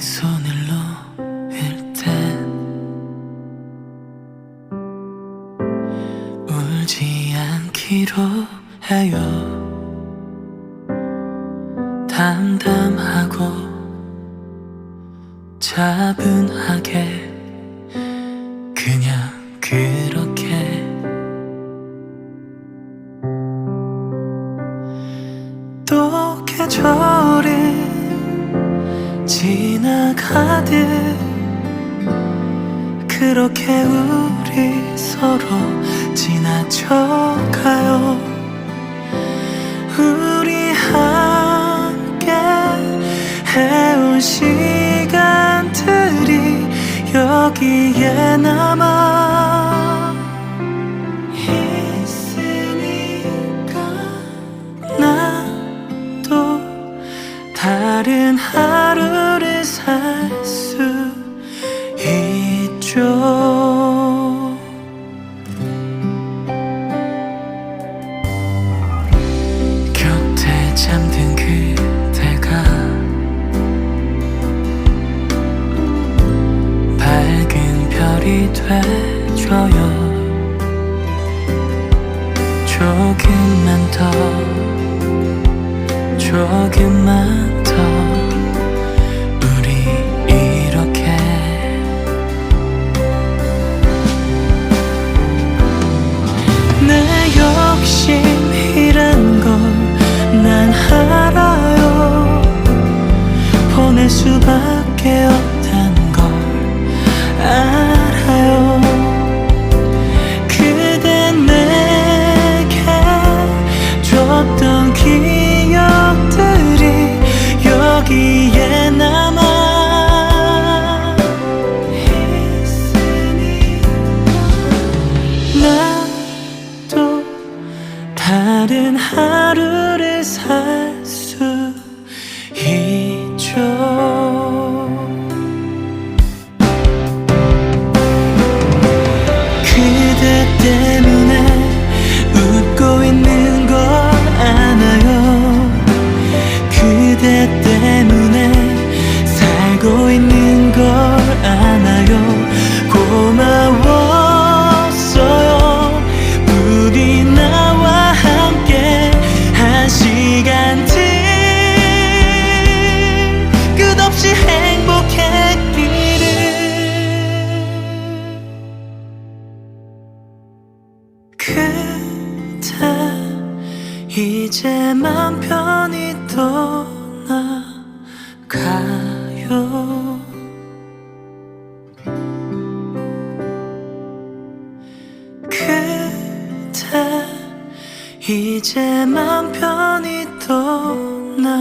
네 손을 놓을 땐 울지 않기로 해요. 담담하고 차분하게 그냥 그렇게 또 계절 듯 그렇게 우리 서로 지나쳐가요. 우리 함께 해온 시간들이 여기에 남아 다른 하루를 살 수 있죠. 곁에 잠든 그대가 밝은 별이 돼줘요. 조금만 더 더우 그 이제 맘 편히 떠나가요. 그대 이제 맘 편히 떠나가요.